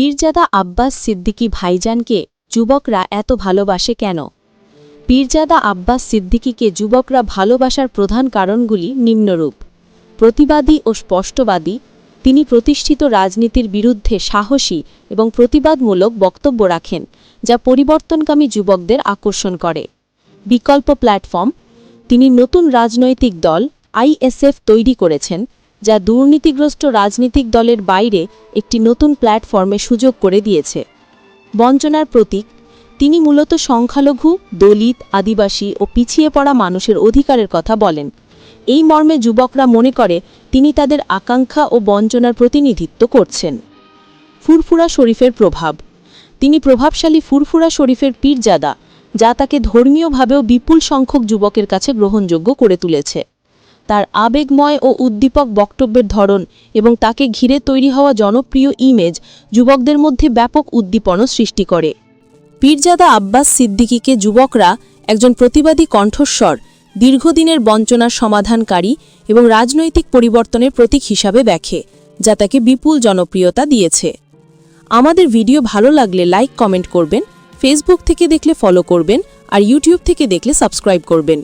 পীরজাদা আব্বাস সিদ্দিকী ভাইজানকে যুবকরা এত ভালোবাসে কেন? পীরজাদা আব্বাস সিদ্দিকীকে যুবকরা ভালোবাসার প্রধান কারণগুলি নিম্নরূপ। প্রতিবাদী ও স্পষ্টবাদী, তিনি প্রতিষ্ঠিত রাজনীতির বিরুদ্ধে সাহসী এবং প্রতিবাদমূলক বক্তব্য রাখেন, যা পরিবর্তনকামী যুবকদের আকর্ষণ করে। বিকল্প প্ল্যাটফর্ম, তিনি নতুন রাজনৈতিক দল আইএসএফ তৈরি করেছেন যা দুর্নীতিগ্রস্ত রাজনৈতিক দলের বাইরে একটি নতুন প্ল্যাটফর্মে সুযোগ করে দিয়েছে। বঞ্চনার প্রতীক, তিনি মূলত সংখ্যালঘু, দলিত, আদিবাসী ও পিছিয়ে পড়া মানুষের অধিকারের কথা বলেন। এই মর্মে যুবকরা মনে করে তিনি তাদের আকাঙ্ক্ষা ও বঞ্চনার প্রতিনিধিত্ব করছেন। ফুরফুরা শরীফের প্রভাব, তিনি প্রভাবশালী ফুরফুরা শরীফের পীরজাদা, যা তাকে ধর্মীয়ভাবেও বিপুল সংখ্যক যুবকের কাছে গ্রহণযোগ্য করে তুলেছে। তার আবেগময় ও উদ্দীপক বক্তব্যের ধরন এবং তাকে ঘিরে তৈরি হওয়া জনপ্রিয় ইমেজ যুবকদের মধ্যে ব্যাপক উদ্দীপনও সৃষ্টি করে। পীরজাদা আব্বাস সিদ্দিকীকে যুবকরা একজন প্রতিবাদী কণ্ঠস্বর, দীর্ঘদিনের বঞ্চনার সমাধানকারী এবং রাজনৈতিক পরিবর্তনের প্রতীক হিসাবে দেখে, যা তাকে বিপুল জনপ্রিয়তা দিয়েছে। আমাদের ভিডিও ভালো লাগলে লাইক, কমেন্ট করবেন ফেসবুক থেকে দেখলে ফলো করবেন আর ইউটিউব থেকে দেখলে সাবস্ক্রাইব করবেন।